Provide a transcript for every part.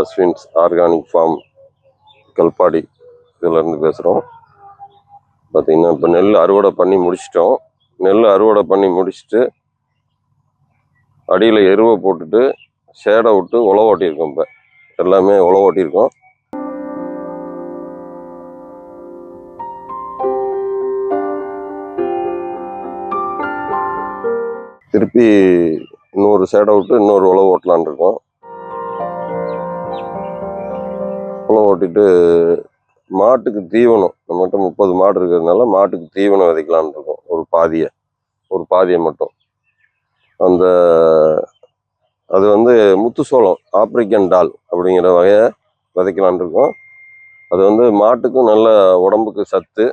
Aswins organic form Kalpadi இதிலேருந்து பேசுகிறோம் பார்த்தீங்கன்னா இப்போ நெல் அறுவடை பண்ணி முடிச்சிட்டோம். நெல் அறுவடை பண்ணி முடிச்சுட்டு அடியில் எருவை போட்டுட்டு ஷேடை விட்டு உழவு ஓட்டியிருக்கோம் இப்போ. எல்லாமே உழவு ஓட்டியிருக்கோம். திருப்பி இன்னொரு சேடை விட்டு இன்னொரு உழவு ஓட்டலான் இருக்கோம். உழவு மாட்டுக்கு தீவனம் நம்மகிட்ட முப்பது மாடு இருக்கிறதுனால மாட்டுக்கு தீவனம் விதைக்கலான் இருக்கோம். ஒரு பாதியை ஒரு பாதியை மட்டும். அந்த அது வந்து முத்துசோளம் ஆப்பிரிக்கன் டால் அப்படிங்கிற வகையை விதைக்கலான் இருக்கோம். அது வந்து மாட்டுக்கும் நல்ல உடம்புக்கு சத்து.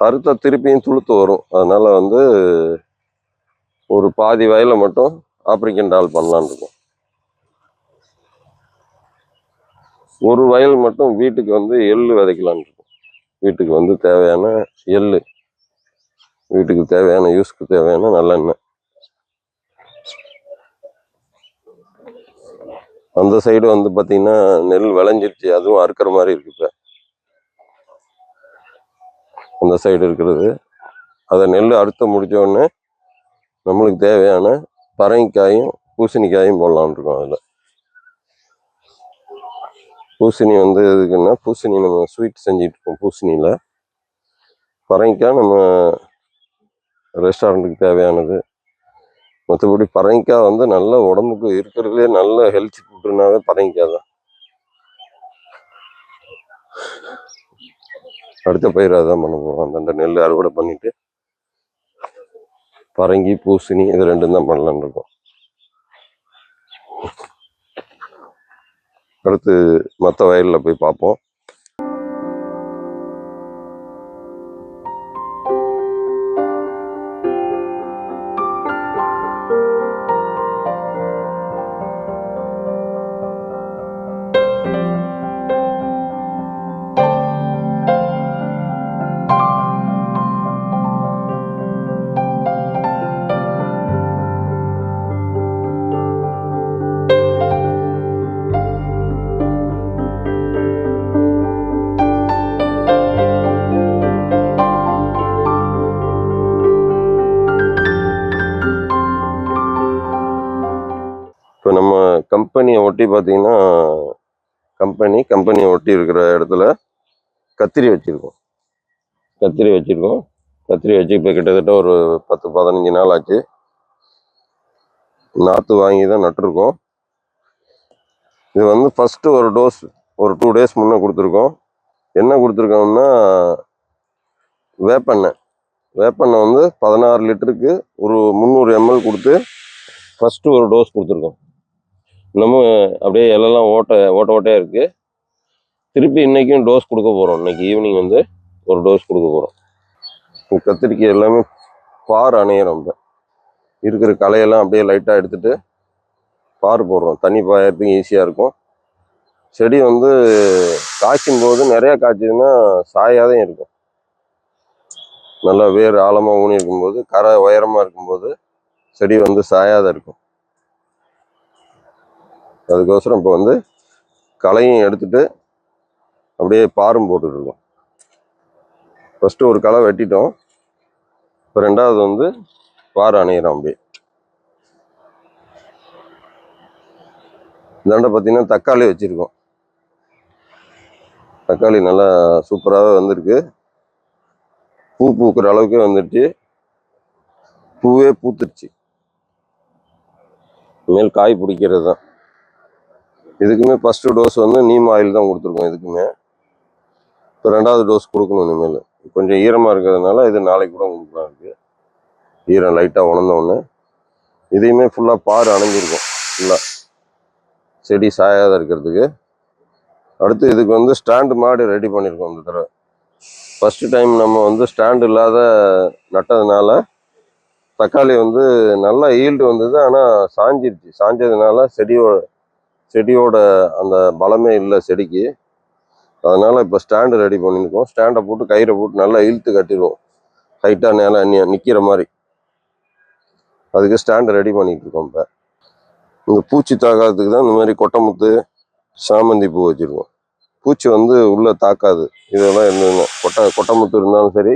அறுத்த திருப்பியும் துளுத்து வரும். அதனால் வந்து ஒரு பாதி வயலை மட்டும் ஆப்பிரிக்கன் டால் பண்ணலான் இருக்கோம். ஒரு வயல் மட்டும் வீட்டுக்கு வந்து எள்ளு விதைக்கலான்னு இருக்கும். வீட்டுக்கு வந்து தேவையான எள்ளு. வீட்டுக்கு தேவையான யூஸ்க்கு தேவையான நல்லெண்ணெய். அந்த சைடு வந்து பார்த்தீங்கன்னா நெல் விளைஞ்சிருச்சு. அதுவும் அறுக்கிற மாதிரி இருக்கு இப்போ. அந்த சைடு இருக்கிறது. அதை நெல் அறுத்து முடித்தோடனே நம்மளுக்கு தேவையான பரங்கிக்காயும் பூசணிக்காயும் போடலான்னு இருக்கோம் அதில். பூசணி வந்து எதுக்குன்னா பூசணி நம்ம ஸ்வீட் செஞ்சுட்டு இருக்கோம் பூசணியில். பரங்கிக்காய் நம்ம ரெஸ்டாரண்ட்டுக்கு தேவையானது. மற்றபடி பரங்கிக்காய் வந்து நல்ல உடம்புக்கு இருக்கிறதுலே நல்ல ஹெல்த் ஃபுட்டுனாவே பரங்கிக்காய் தான். அடுத்த பயிராக அதான் பண்ண போகிறோம் அந்தந்த நெல் அறுவடை பண்ணிட்டு பரங்கி பூசணி இது ரெண்டும் தான் பண்ணலான் இருக்கோம். அடுத்து மற்ற வயலில் போய் பார்ப்போம். ஒட்டி பார்த்தீங்கன்னா கம்பெனி கம்பெனியை ஒட்டி இருக்கிற இடத்துல கத்திரி வச்சுருக்கோம். கத்திரி வச்சுருக்கோம். கத்திரி வச்சு இப்போ கிட்டத்தட்ட ஒரு பத்து பதினஞ்சு நாள் ஆச்சு. நாற்று வாங்கி தான் நட்டுருக்கோம். இது வந்து ஃபஸ்ட்டு ஒரு டோஸ் ஒரு டூ டேஸ் முன்னே கொடுத்துருக்கோம். என்ன கொடுத்துருக்கோம்னா வேப்பெண்ணெய் வேப்பெண்ணெய் வந்து பதினாறு லிட்டருக்கு ஒரு முந்நூறு எம்எல் கொடுத்து ஃபஸ்ட்டு ஒரு டோஸ் கொடுத்துருக்கோம். இன்னமும் அப்படியே இலெல்லாம் ஓட்ட ஓட்ட ஓட்டையாக இருக்குது திருப்பி இன்றைக்கும் டோஸ் கொடுக்க போகிறோம் இன்னைக்கு ஈவினிங் வந்து ஒரு டோஸ் கொடுக்க போகிறோம் கத்திரிக்காய் எல்லாமே பார் அணையிறோம் இப்போ இருக்கிற களையெல்லாம் அப்படியே லைட்டாக எடுத்துகிட்டு பார் போடுறோம். தண்ணி பாயறதுக்கு ஈஸியாக இருக்கும். செடி வந்து காய்ச்சும் போது நிறையா காய்ச்சதுன்னா சாயாதான் இருக்கும். நல்லா வேர் ஆழமாக ஊனி இருக்கும்போது கரை உயரமாக இருக்கும்போது செடி வந்து சாயாத இருக்கும். அதுக்கோசரம் இப்போ வந்து களையும் எடுத்துட்டு அப்படியே பாரும் போட்டுட்ருக்கோம் ஃபஸ்ட்டு ஒரு களை வெட்டிட்டோம். இப்போ ரெண்டாவது வந்து பார் அணையிறோம் அப்படியே. இதாண்ட பார்த்தீங்கன்னா தக்காளி வச்சுருக்கோம். தக்காளி நல்லா சூப்பராகவே வந்திருக்கு. பூ பூக்கிற அளவுக்கே வந்துடுச்சு பூவே பூத்துருச்சு. இனிமேல் காய் பிடிக்கிறது தான் இதுக்குமே ஃபஸ்ட்டு டோஸ் வந்து நீம் ஆயில் தான் கொடுத்துருக்கோம் இதுக்குமே. இப்போ ரெண்டாவது டோஸ் கொடுக்கணும் இனிமேல். கொஞ்சம் ஈரமாக இருக்கிறதுனால இது நாளைக்கு கூட கொடுக்கலாம் இருக்குது ஈரம் லைட்டாக உணர்ந்தோடனே இதையுமே ஃபுல்லாக பார் அணைஞ்சிருக்கும். ஃபுல்லாக செடி சாயாத இருக்கிறதுக்கு. அடுத்து இதுக்கு வந்து ஸ்டாண்டு மாடு ரெடி பண்ணியிருக்கோம் இந்த தடவை. ஃபஸ்ட்டு டைம் நம்ம வந்து ஸ்டாண்டு இல்லாத நட்டதுனால தக்காளி வந்து நல்லா ஈல்டு வந்தது. ஆனால் சாஞ்சிருச்சு. சாஞ்சதுனால செடியோட செடியோட அந்த பலமே இல்லை செடிக்கு. அதனால் இப்போ ஸ்டாண்டு ரெடி பண்ணியிருக்கோம் ஸ்டாண்டை போட்டு கயிறை போட்டு நல்லா இழுத்து கட்டிடுவோம். ஹைட்டாக நேரம் நிற்கிற மாதிரி. அதுக்கு ஸ்டாண்டு ரெடி பண்ணிட்டு இருக்கோம் இப்போ. இந்த பூச்சி தாக்காததுக்கு தான் இந்த மாதிரி கொட்டமுத்து சாமந்தி பூ வச்சுருக்கோம். பூச்சி வந்து உள்ளே தாக்காது. இதெல்லாம் இருந்ததுங்க கொட்டை கொட்டமுத்து இருந்தாலும் சரி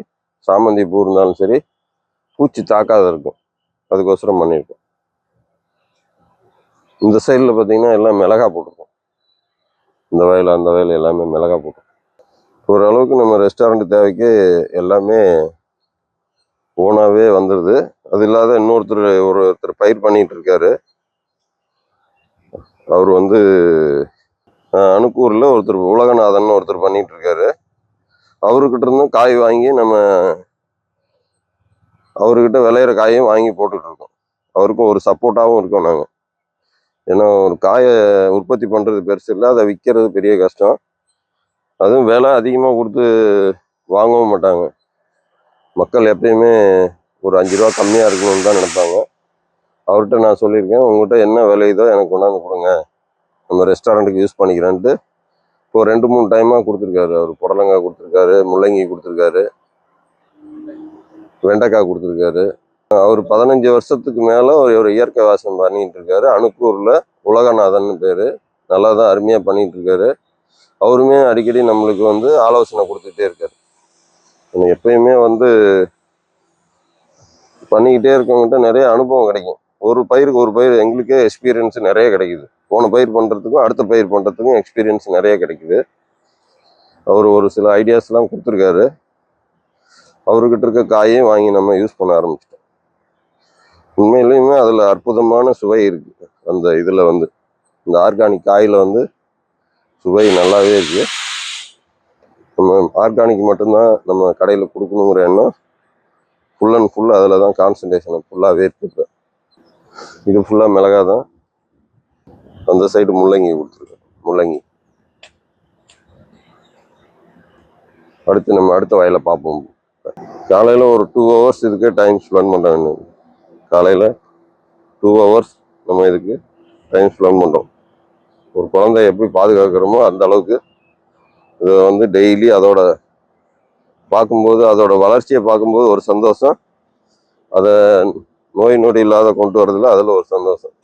சாமந்தி பூ இருந்தாலும் சரி பூச்சி தாக்காத இருக்கும். அதுக்கோசரம் பண்ணியிருக்கோம் இந்த சைடில் பார்த்தீங்கன்னா எல்லாம் மிளகா போட்டிருக்கோம். இந்த வயல் அந்த வயல் எல்லாமே மிளகா போட்டிருக்கோம். ஓரளவுக்கு நம்ம ரெஸ்டாரண்ட் தேவைக்கு எல்லாமே ஓனாகவே வந்துடுது அது இல்லாத இன்னொருத்தர் ஒருத்தர் பயிர் பண்ணிகிட்டு இருக்காரு. அவர் வந்து அணுக்கூரில் ஒருத்தர் உலகநாதன் ஒருத்தர் பண்ணிகிட்டு இருக்காரு. அவர்கிட்ட இருந்தும் காய் வாங்கி நம்ம அவர்கிட்ட விளையிற காயையும் வாங்கி போட்டுக்கிட்டு இருக்கோம். அவருக்கும் ஒரு சப்போர்ட்டாகவும் இருக்கோம் நாங்கள் ஏன்னா ஒரு காயை உற்பத்தி பண்ணுறது பெருசு இல்லை அதை விற்கிறது பெரிய கஷ்டம். அதுவும் விலை அதிகமாக கொடுத்து வாங்கவும் மாட்டாங்க. மக்கள் எப்பயுமே ஒரு அஞ்சு ரூபா கம்மியாக இருக்கணும்னு தான் நினைப்பாங்க. அவர்கிட்ட நான் சொல்லியிருக்கேன் உங்கள்கிட்ட என்ன விலையுதோ எனக்கு கொண்டாந்து கொடுங்க. நம்ம ரெஸ்டாரண்ட்டுக்கு யூஸ் பண்ணிக்கிறேன்ட்டு. இப்போ ரெண்டு மூணு டைமாக கொடுத்துருக்காரு. அவர் புடலங்காய் கொடுத்துருக்காரு முள்ளங்கி கொடுத்துருக்காரு வெண்டைக்காய் கொடுத்துருக்காரு. அவர் பதினஞ்சு வருஷத்துக்கு மேலே ஒரு ஒரு இயற்கை வாசம் பண்ணிட்டு இருக்காரு. அணுக்கூரில் உலகநாதன் பேர். நல்லா தான் அருமையாக பண்ணிட்டு இருக்காரு. அவருமே அடிக்கடி நம்மளுக்கு வந்து ஆலோசனை கொடுத்துட்டே இருக்காரு. எப்பயுமே வந்து பண்ணிக்கிட்டே இருக்கவங்ககிட்ட நிறைய அனுபவம் கிடைக்கும். ஒரு பயிருக்கு ஒரு பயிர் எங்களுக்கே எக்ஸ்பீரியன்ஸ் நிறைய கிடைக்குது. போன பயிர் பண்ணுறதுக்கும் அடுத்த பயிர் பண்ணுறதுக்கும் எக்ஸ்பீரியன்ஸ் நிறைய கிடைக்குது. அவர் ஒரு சில ஐடியாஸ்லாம் கொடுத்துருக்காரு. அவர்கிட்ட இருக்க காயையும் வாங்கி நம்ம யூஸ் பண்ண ஆரம்பிச்சிட்டோம். உண்மையிலையுமே அதில் அற்புதமான சுவை இருக்குது அந்த இதில் வந்து இந்த ஆர்கானிக் காயில் வந்து சுவை நல்லாவே இருக்குது நம்ம ஆர்கானிக் மட்டும்தான் நம்ம கடையில் கொடுக்கணுங்கிற எண்ணம் ஃபுல் அண்ட் ஃபுல் அதில் தான் கான்சன்ட்ரேஷனை ஃபுல்லாகவே வேர்த்துருக்கேன் இது ஃபுல்லாக மிளகா தான் அந்த சைடு முள்ளங்கி கொடுத்துருக்கேன் முள்ளங்கி. அடுத்து நம்ம அடுத்த வயலை பார்ப்போம். காலையில் ஒரு டூ ஹவர்ஸ் இதுக்கே டைம் ஸ்பெண்ட் பண்ணுறேன் காலையில் டூ ஹவர்ஸ் நம்ம இதுக்கு டைம் ஸ்பெண்ட் பண்ணுறோம் ஒரு குழந்தைய எப்படி பாதுகாக்கிறோமோ அந்த அளவுக்கு இதை வந்து டெய்லி அதோட பார்க்கும்போது அதோட வளர்ச்சியை பார்க்கும்போது ஒரு சந்தோஷம். அதை நோய் நொடி இல்லாத கொண்டு வரதுல அதில் ஒரு சந்தோஷம்.